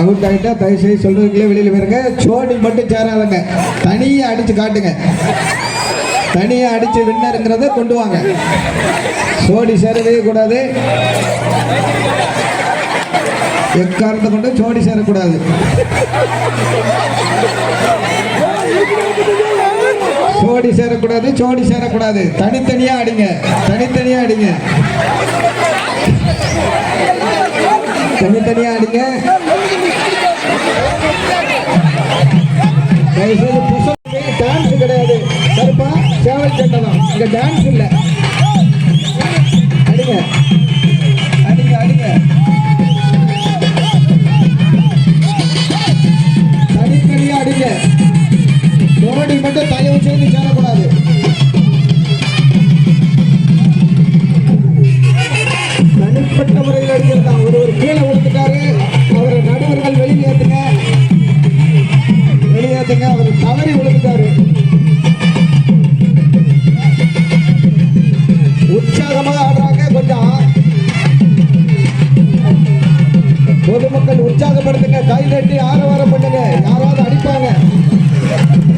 Out ஆகிட்டா தயவு செய்து சொல்றதுக்குள்ளே வெளியில் போயிருங்க சோடி மட்டும் சேராதுங்க. தனியாக அடிச்சு காட்டுங்க. தனியாக அடிச்சு வின்னருங்கிறத கொண்டு வாங்க. சோடி சேரவே கூடாது. எக்காரணத்தை கொண்டு சோடி சேரக்கூடாது. சோடி சேரக்கூடாது சோடி சேரக்கூடாது. தனித்தனியா அடிங்க. தனித்தனியா அடிங்க. தனித்தனியா அடிங்க. தயவுசெய்து டான்ஸ் கிடையாது. சரிப்பா சேவல் சட்டனம் இங்க டான்ஸ் இல்லை.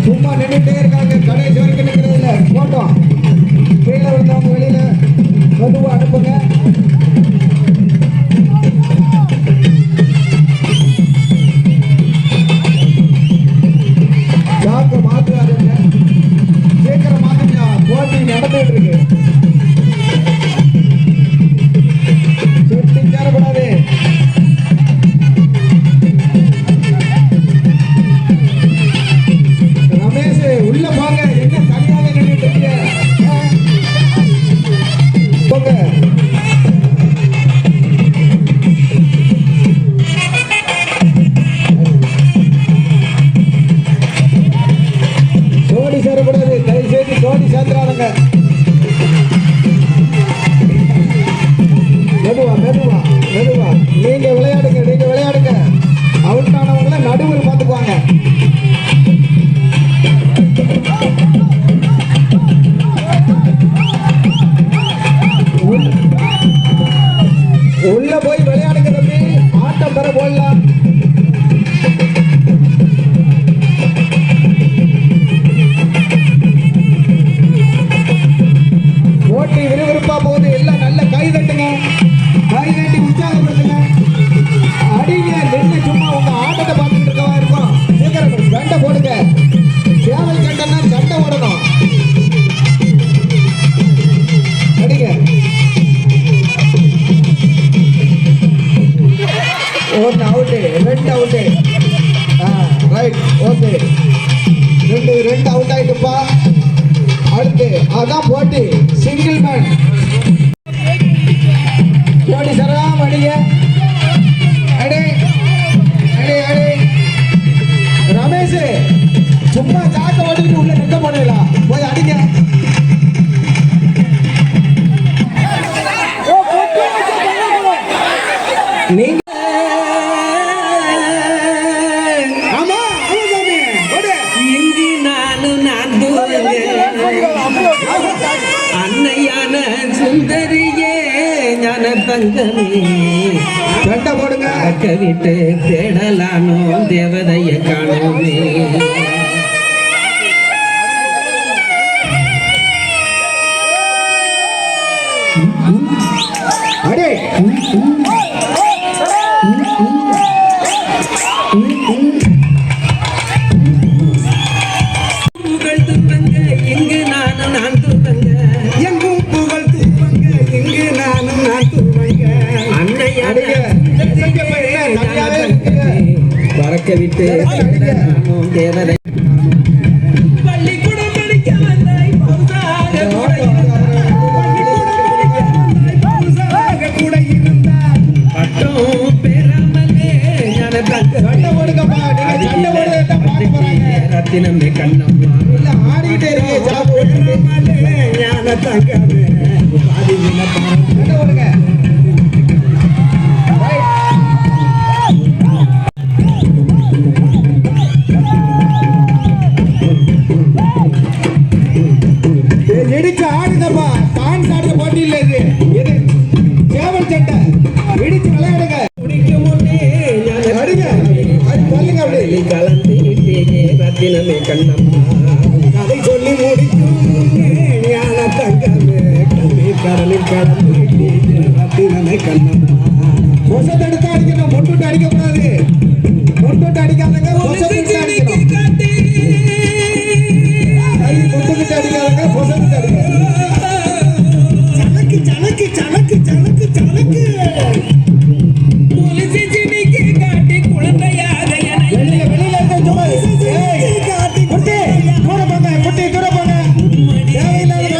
சும்மா நின்றுட்டே இருக்காங்க. கடைசி வரைக்கும் நிற்கிறது இல்லை. போட்டோம். கீழே வந்தவங்க வெளியில். மெதுவாக அனுப்புங்க. போகுது. எல்லாம் நல்ல கை தட்டுங்க. கை தட்டி உற்சாகப்படுத்துங்க. அடிங்க நின்று சும்மா உங்க ஆட்டத்தை பார்த்துட்டு இருக்கவா இருக்கும். சீக்கிரம் சண்டை போடுங்க. சேவல் சண்டைன்னா சண்டை ஓடணும் அடிங்க. ஒன்று அவுட்டு ரெண்டு அவுட்டு ஆ ரைட் ஓகே ரெண்டு ரெண்டு அவுட் ஆயிட்டுப்பா. அடுத்து அதான் போட்டி. சிங்கிள் மேன் போட்டி சரம் அடிங்க. அடி அடி அடி. ரமேஷ் சும்மா சாக்க ஓட்டிட்டு உள்ள நிக்க போனீங்களா போய் அடிங்க. நீங்க அன்னையான சுந்தரியே ஞான தங்கமே சண்டை போடுங்க. அக்க விட்டு தேடலானோ தேவதைய காணோமே. தேவரை ரத்தினமே கண்ணம்மா ஆடிக்கிட்டே இருக்கீங்க ஜாப் ஞான தங்கமே கலந்துட்டே கண்ணம்மா. கதை சொல்லி முடிக்கும். ஞான தங்கமே கண்ணீர் கடலில் Thank you.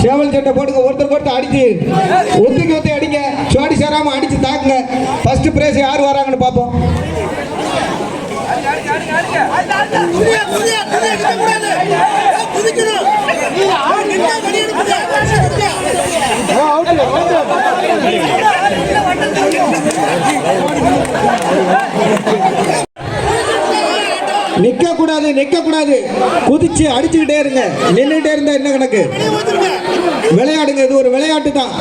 சேவல் சட்டை போட்டுங்க ஒருத்தர் போட்டு அடிச்சு ஒத்துக்கு ஒத்தி அடிங்க சோடி சேராம அடிச்சு தாக்குங்க ஃபர்ஸ்ட் பிரைஸ் யார் வராங்கன்னு பார்ப்போம் நிக்க கூடாது நிக்க கூடாது குதிச்சு அடிச்சுக்கிட்டே இருங்க. நின்றுட்டே இருந்தா என்ன கணக்கு? விளையாடுங்க இது ஒரு விளையாட்டு தான்.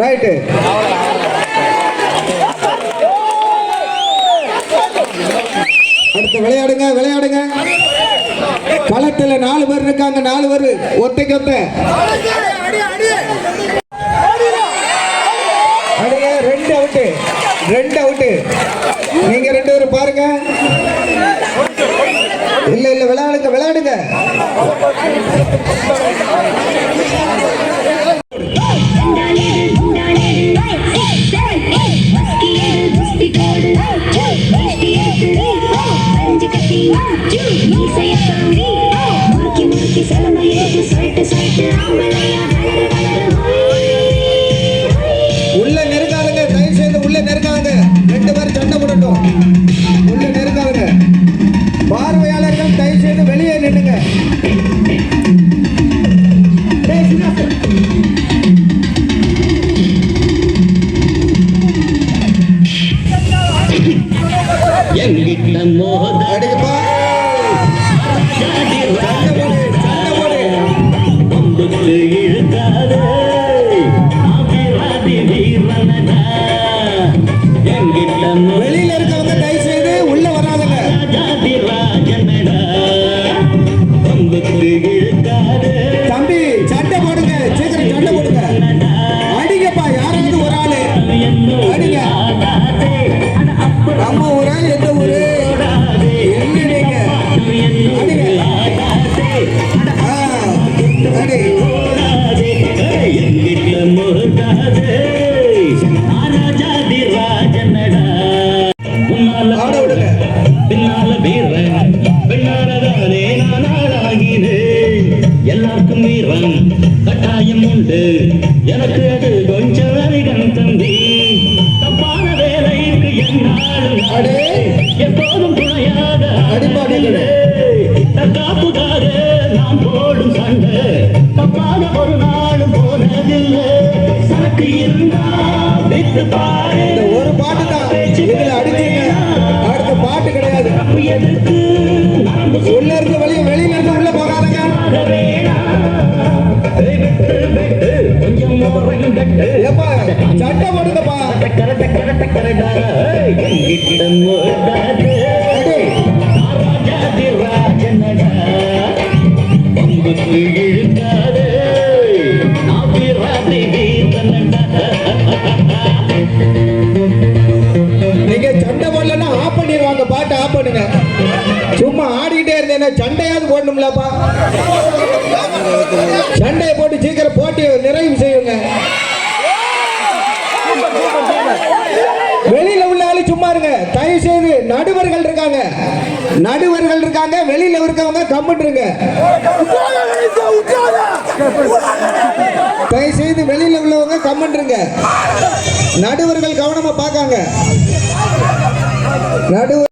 ரைட்டு அடுத்து விளையாடுங்க விளையாடுங்க. களத்துல நாலு பேர் இருக்காங்க நாலு பேர். ஒத்தைக்கு ஒத்த. ரெண்டு அவுட்டு ரெண்டு அவுட்டு நீங்க ரெண்டு பேரும் பாருங்க. இல்ல இல்ல விளையாடுங்க விளையாடுங்க. உள்ள நெருங்காதுங்க தயவு செய்து உள்ள நெருங்காதுங்க. ரெண்டு பேரும் சண்டை போடட்டும். உள்ள நெருங்காதுங்க. பார்வையாளர்கள் தயவு செய்து வெளியே நின்னுங்க எங்கிட்ட மோத digging. இந்த ஒரு பாட்டு தான் இதுல அடுத்த பாட்டு கிடையாது. உள்ள இருந்து வெளியே வெளியில இருந்து உள்ள போகாதங்க. ஏப்பா சண்டை போடுங்கப்பா. டக்கர சண்டையை போட்டு சீக்கிரம் போட்டியை நிறைவு செய்யுங்க. வெளியில உள்ள ஆளு சும்மா இருங்க. தயவு செய்து நடுவர்கள் இருக்காங்க. நடுவர்கள் இருக்காங்க வெளியில இருக்கவங்க கம்பிட்டுருங்க தயவு செய்து வெளியில உள்ளவங்க கம்பிட்டுருங்க நடுவர்கள் கவனமா பார்க்காங்க. நடுவர்